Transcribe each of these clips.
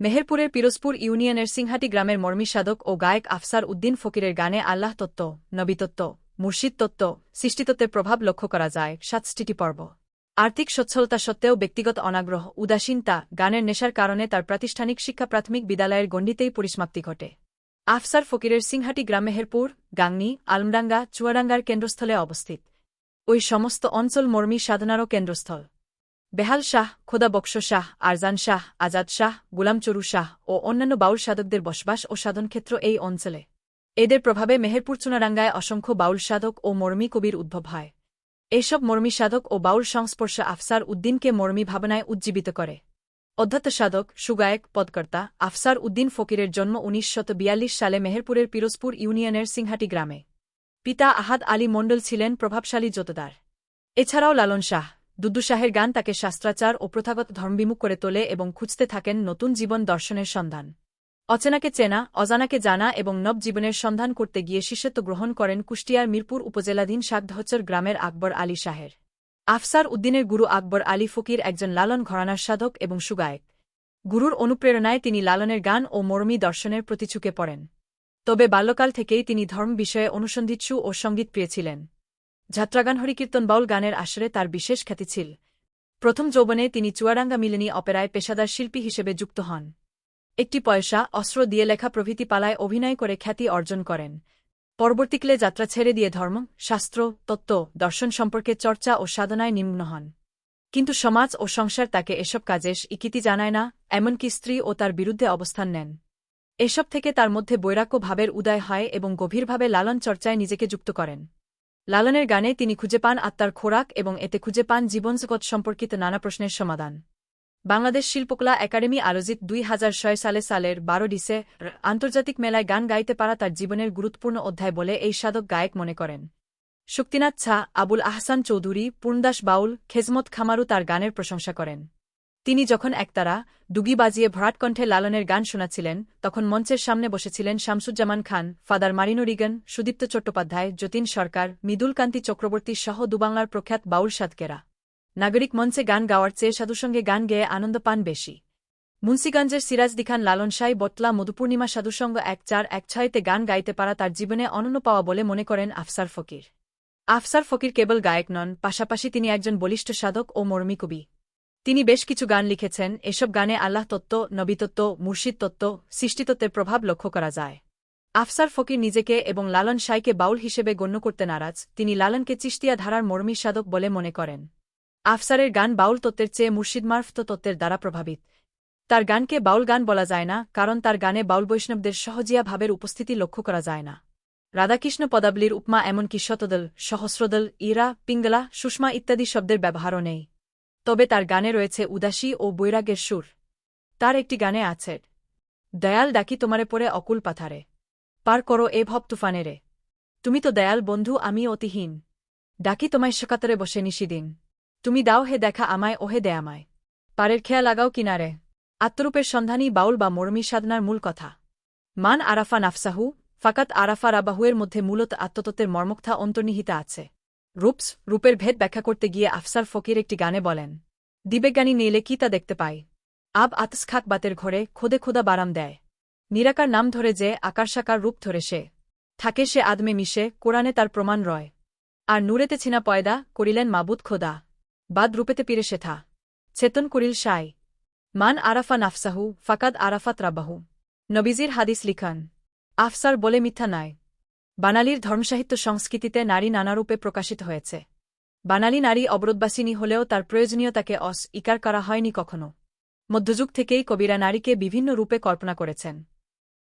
মেহেরপুরের পিরোজপুর ইউনিয়নের সিংহাটি গ্রামের মর্মী সাধক ও গায়ক আফসার উদ্দিন ফকিরের গানে আল্লাহ তত্ত্ব নবীতত্ত্ব মুর্শিদ তত্ত্ব সৃষ্টিতত্ত্বের প্রভাব লক্ষ্য করা যায়। সাতষ্টিটি পর্ব। আর্থিক সচ্ছলতা সত্ত্বেও ব্যক্তিগত অনাগ্রহ, উদাসীনতা, গানের নেশার কারণে তার প্রাতিষ্ঠানিক শিক্ষা প্রাথমিক বিদ্যালয়ের গণ্ডিতেই পরিসমাপ্তি ঘটে। আফসার ফকিরের সিংহাটি গ্রাম মেহেরপুর, গাংনি, আলমডাঙ্গা, চুয়াডাঙ্গার কেন্দ্রস্থলে অবস্থিত। ওই সমস্ত অঞ্চল মর্মী সাধনারও কেন্দ্রস্থল। বেহাল শাহ, খোদা বক্স শাহ, আরজান শাহ, আজাদ শাহ, গুলামচরু শাহ ও অন্যান্য বাউল সাধকদের বসবাস ও সাধনক্ষেত্র এই অঞ্চলে। এদের প্রভাবে মেহেরপুর চুনারাঙ্গায় অসংখ্য বাউল সাধক ও মর্মী কবির উদ্ভব হয়। এসব মর্মী সাধক ও বাউল সংস্পর্শ আফসার উদ্দিনকে মর্মী ভাবনায় উজ্জীবিত করে। অধ্যত্ত সাধক, সুগায়ক, পদকর্তা আফসার উদ্দিন ফকিরের জন্ম উনিশ সালে মেহেরপুরের পিরোজপুর ইউনিয়নের সিংহাটি গ্রামে। পিতা আহাদ আলী মণ্ডল ছিলেন প্রভাবশালী জোতদার। এছাড়াও লালন শাহ দুদ্দু শাহের গান তাকে শাস্ত্রাচার ও প্রথাগত ধর্মবিমুখ করে তোলে এবং খুঁজতে থাকেন নতুন জীবন দর্শনের সন্ধান। অচেনাকে চেনা, অজানাকে জানা এবং নব জীবনের সন্ধান করতে গিয়ে শিষ্যত্ব গ্রহণ করেন কুষ্টিয়ার মিরপুর উপজেলাধীন সাগধচর গ্রামের আকবর আলী শাহের। আফসার উদ্দিনের গুরু আকবর আলী ফকির একজন লালন ঘরানার সাধক এবং সুগায়ক। গুরুর অনুপ্রেরণায় তিনি লালনের গান ও মরমী দর্শনের প্রতি ঝুঁকে পড়েন। তবে বাল্যকাল থেকেই তিনি ধর্ম বিষয়ে অনুসন্ধিৎসু ও সংগীত পেয়েছিলেন যাত্রাগান হরিকীর্তন বাউল গানের আসরে তার বিশেষ খ্যাতি ছিল। প্রথম যৌবনে তিনি চুয়াডাঙ্গা মিলেনি অপেরায় পেশাদার শিল্পী হিসেবে যুক্ত হন। একটি পয়সা, অস্ত্র দিয়ে লেখা প্রভৃতি পালায় অভিনয় করে খ্যাতি অর্জন করেন। পরবর্তীকালে যাত্রা ছেড়ে দিয়ে ধর্ম, শাস্ত্র, তত্ত্ব, দর্শন সম্পর্কে চর্চা ও সাধনায় নিম্ন হন। কিন্তু সমাজ ও সংসার তাকে এসব কাজে ইকিতি জানায় না, এমনকি স্ত্রী ও তার বিরুদ্ধে অবস্থান নেন। এসব থেকে তার মধ্যে বৈরাগ্য ভাবের উদয় হয় এবং গভীরভাবে লালন চর্চায় নিজেকে যুক্ত করেন। লালনের গানে তিনি খুঁজে পান আত্মার খোরাক এবং এতে খুঁজে পান জীবনজগৎ সম্পর্কিত নানা প্রশ্নের সমাধান। বাংলাদেশ শিল্পকলা একাডেমি আলোজিত দুই হাজার ছয় সালে সালের বারো ডিসে আন্তর্জাতিক মেলায় গান গাইতে পারা তার জীবনের গুরুত্বপূর্ণ অধ্যায় বলে এই সাধক গায়ক মনে করেন। শক্তিনাথ ছা আবুল আহসান চৌধুরী, পূর্ণদাস বাউল, খেজমত খামারু তার গানের প্রশংসা করেন। তিনি যখন একতারা ডুগি বাজিয়ে ভরাটকণ্ঠে লালনের গান শোনাচ্ছিলেন তখন মঞ্চের সামনে বসেছিলেন Shamsuzzaman Khan, father Marino Rigon, Sudipta Chattopadhyay, Jatin Sarkar Mridulkanti Chakraborty সহ দুবাংলার প্রখ্যাত বাউল সাদকেরা নাগরিক মঞ্চে গান গাওয়ার চেয়ে সাধুসঙ্গে গান গেয়ে আনন্দ পান বেশি। মুন্সিগঞ্জের সিরাজ দিখান লালনসাই বটলা, মধুপূর্ণিমা সাধুসঙ্গ এক চার এক ছয়তে গান গাইতে পারা তার জীবনে অনন্য পাওয়া বলে মনে করেন আফসার ফকির। আফসার ফকির কেবল গায়ক নন, পাশাপাশি তিনি একজন বলিষ্ঠ সাধক ও মর্মী কবি। তিনি বেশ কিছু গান লিখেছেন। এসব গানে আল্লাহ তত্ত্ব নবীতত্ত্ব মুর্শিদ তত্ত্ব সৃষ্টিতত্ত্বের প্রভাব লক্ষ্য করা যায়। আফসার ফকির নিজেকে এবং লালন সাইকে বাউল হিসেবে গণ্য করতে নারাজ। তিনি লালনকে চিস্তিয়া ধারার মর্মী সাধক বলে মনে করেন। আফসারের গান বাউল তত্ত্বের চেয়ে মুর্শিদ মার্ফত তত্ত্বের দ্বারা প্রভাবিত। তার গানকে বাউল গান বলা যায় না, কারণ তার গানে বাউল বৈষ্ণবদের সহজিয়া ভাবের উপস্থিতি লক্ষ্য করা যায় না। রাধাকৃষ্ণ পদাবলীর উপমা এমনকি শতদল, সহস্রদল, ইরা, পিঙ্গলা, সুষমা ইত্যাদি শব্দের ব্যবহারও নেই। তবে তার গানে রয়েছে উদাসী ও বৈরাগ্যের সুর। তার একটি গানে আছে, দয়াল ডাকি তোমারে পড়ে অকুল পাথারে। পার করো এ ভব তুফানেরে তুমি তো দয়াল বন্ধু, আমি অতিহীন। ডাকি তোমায় সকাতরে বসে নিশিদিন। তুমি দাও হে দেখা আমায়, ওহে দে আমায়। পারের খেয়া লাগাও কিনারে। আত্মরূপের সন্ধানী বাউল বা মরমী সাধনার মূল কথা। মান আরাফা নাফসাহু, ফাকাত আরাফা রাবাহুয়ের মধ্যে মূলত আত্মতত্ত্বের মর্মকথা অন্তর্নিহিতা আছে। রূপস রূপের ভেদ ব্যাখ্যা করতে গিয়ে আফসার ফকির একটি গানে বলেন দিবেজ্ঞানী নিলে কি তা দেখতে পাই? আব আতসখাক বাতের ঘরে খোদে খোদা বারাম দেয়। নিরাকার নাম ধরে যে আকার সাকার রূপ ধরে সে। থাকে সে আদমে মিশে, কোরআনে তার প্রমাণ রয়। আর নূরেতে ছিনা পয়দা করিলেন মাবুদ খোদা। বাদ রূপেতে পিরে শেথা চেতন করিল সাই। মান আরাফা নাফসাহু, ফাকাদ আরাফাত রাবাহু নবীজির হাদিস লিখান, আফসার বলে মিথ্যা নয় বানালির ধর্মসাহিত্য সংস্কৃতিতে নারী নানারূপে প্রকাশিত হয়েছে। বানালি নারী অবরোধবাসিনী হলেও তার প্রয়োজনীয়তাকে অস, ইকার করা হয়নি কখনো। মধ্যযুগ থেকেই কবিরা নারীকে বিভিন্ন রূপে কল্পনা করেছেন।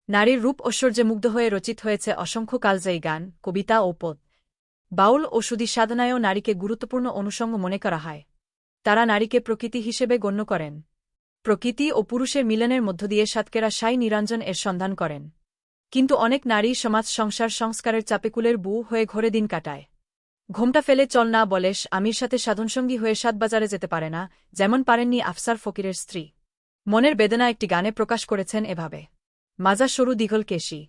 নারীর রূপ ঐশ্বর্যে মুগ্ধ হয়ে রচিত হয়েছে অসংখ্য কালজাই গান, কবিতা ও পদ। বাউল ও সুদী সাধনায়ও নারীকে গুরুত্বপূর্ণ অনুষঙ্গ মনে করা হয়। তারা নারীকে প্রকৃতি হিসেবে গণ্য করেন। প্রকৃতি ও পুরুষের মিলনের মধ্য দিয়ে সাতকেরা সাই নিরঞ্জন এর সন্ধান করেন। কিন্তু অনেক নারী সমাজ সংসার সংস্কারের চাপেকুলের বু হয়ে ঘরে দিন কাটায়। ঘোমটা ফেলে চল না বলেস, আমির সাথে সাধনসঙ্গী হয়ে সাতবাজারে যেতে পারে না, যেমন পারেননি আফসার ফকিরের স্ত্রী। মনের বেদনা একটি গানে প্রকাশ করেছেন এভাবে। মাজা সরু দিঘল কেশি।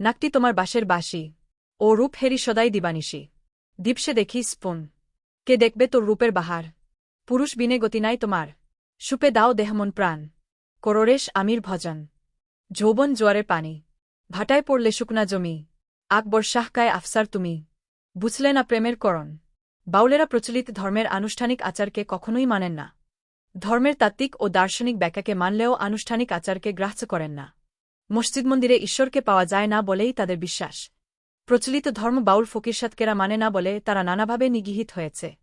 নাকটি তোমার বাসের বাসি ও রূপ হেরি সদাই দিবানিসি দীপসে দেখি স্পুন। কে দেখবে তোর রূপের বাহার? পুরুষ বিনে গতি নাই তোমার। সুপে দাও দেহমন প্রাণ। করোরেশ আমির ভজন। যৌবন জোয়ারের পানি। ভাটায় পড়লে শুকনা জমি। আকবর শাহকায় আফসার তুমি। বুঝলে না প্রেমের করণ। বাউলেরা প্রচলিত ধর্মের আনুষ্ঠানিক আচারকে কখনোই মানেন না। ধর্মের তাত্ত্বিক ও দার্শনিক ব্যাখ্যাকে মানলেও আনুষ্ঠানিক আচারকে গ্রাহ্য করেন না। মসজিদ মন্দিরে ঈশ্বরকে পাওয়া যায় না বলেই তাদের বিশ্বাস। প্রচলিত ধর্ম বাউল ফকিরসাতকেরা মানে না বলে তারা নানাভাবে নিগৃহীত হয়েছে।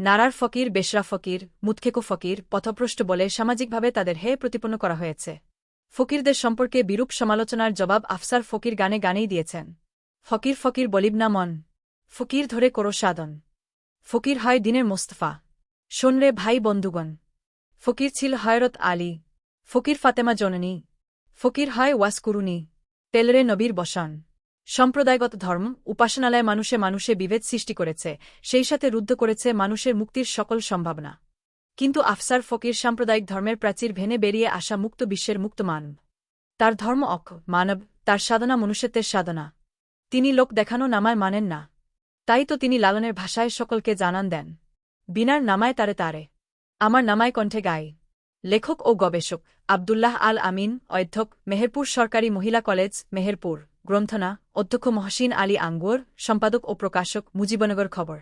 নারার ফকির, বেশরা ফকির, মুৎখেকো ফকির পথপ্রষ্ট বলে সামাজিকভাবে তাদের হে প্রতিপন্ন করা হয়েছে। ফকিরদের সম্পর্কে বিরূপ সমালোচনার জবাব আফসার ফকির গানে গানেই দিয়েছেন। ফকির ফকির বলিব না মন, ফকির ধরে করো সাধন। ফকির হয় দিনের মোস্তফা। শোনরে ভাই বন্ধুগণ, ফকির ছিল হয়রত আলী, ফকির ফাতেমা জননী, ফকির হয় ওয়াসকুরুনি তেলরে নবীর বসন। সম্প্রদায়গত ধর্ম, উপাসনালয় মানুষে মানুষে বিভেদ সৃষ্টি করেছে, সেই সাথে রুদ্ধ করেছে মানুষের মুক্তির সকল সম্ভাবনা। কিন্তু আফসার ফকির সাম্প্রদায়িক ধর্মের প্রাচীর ভেনে বেরিয়ে আসা মুক্ত বিশ্বের মুক্ত মানব। তার ধর্ম অক, মানব, তার সাধনা মনুষ্যত্বের সাধনা। তিনি লোক দেখানো নামায় মানেন না। তাই তো তিনি লালনের ভাষায় সকলকে জানান দেন। বিনার নামায় তারে তারে। আমার নামায় কণ্ঠে গাই লেখক ও গবেষক আবদুল্লাহ আল আমিন অধ্যক মেহেরপুর সরকারি মহিলা কলেজ, মেহেরপুর। গ্রন্থনা, অধ্যক্ষ মহসিন আলী আঙ্গুর, সম্পাদক ও প্রকাশক মুজিবনগর খবর।